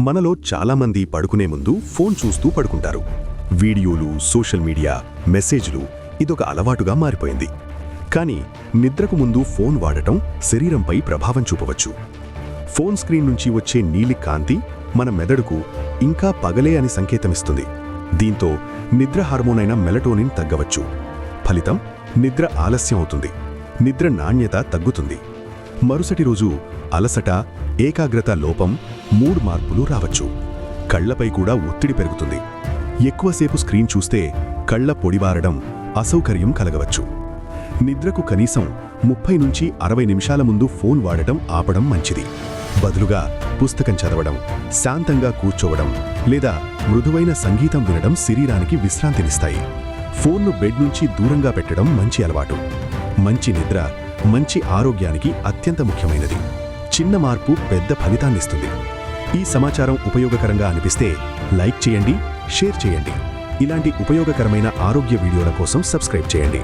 మనలో చాలామంది పడుకునే ముందు ఫోన్ చూస్తూ పడుకుంటారు. వీడియోలు సోషల్ మీడియా మెసేజ్లు ఇదొక అలవాటుగా మారిపోయింది. కానీ నిద్రకు ముందు ఫోన్ వాడటం శరీరంపై ప్రభావం చూపవచ్చు. ఫోన్ స్క్రీన్ నుంచి వచ్చే నీలి కాంతి మన మెదడుకు ఇంకా పగలే అని సంకేతమిస్తుంది. దీంతో నిద్ర హార్మోన్ అయిన మెలటోనిన్ తగ్గవచ్చు. ఫలితం నిద్ర ఆలస్యం అవుతుంది. నిద్ర నాణ్యత తగ్గుతుంది. మరుసటి రోజు అలసట ఏకాగ్రత లోపం మూడ్ మార్పులు రావచ్చు. కళ్ళపై కూడా ఒత్తిడి పెరుగుతుంది. ఎక్కువసేపు స్క్రీన్ చూస్తే కళ్ళ పొడిబారడం అసౌకర్యం కలగవచ్చు. నిద్రకు కనీసం ముప్పై నుంచి అరవై నిమిషాల ముందు ఫోన్ వాడటం ఆపడం మంచిది. బదులుగా పుస్తకం చదవడం శాంతంగా కూర్చోవడం లేదా మృదువైన సంగీతం వినడం శరీరానికి విశ్రాంతినిస్తాయి. ఫోన్ను బెడ్ నుంచి దూరంగా పెట్టడం మంచి అలవాటు. మంచి నిద్ర మంచి ఆరోగ్యానికి అత్యంత ముఖ్యమైనది. చిన్న మార్పు పెద్ద ఫలితాన్నిస్తుంది. ఈ సమాచారం ఉపయోగకరంగా అనిపిస్తే లైక్ చేయండి షేర్ చేయండి. ఇలాంటి ఉపయోగకరమైన ఆరోగ్య వీడియోల కోసం సబ్స్క్రైబ్ చేయండి.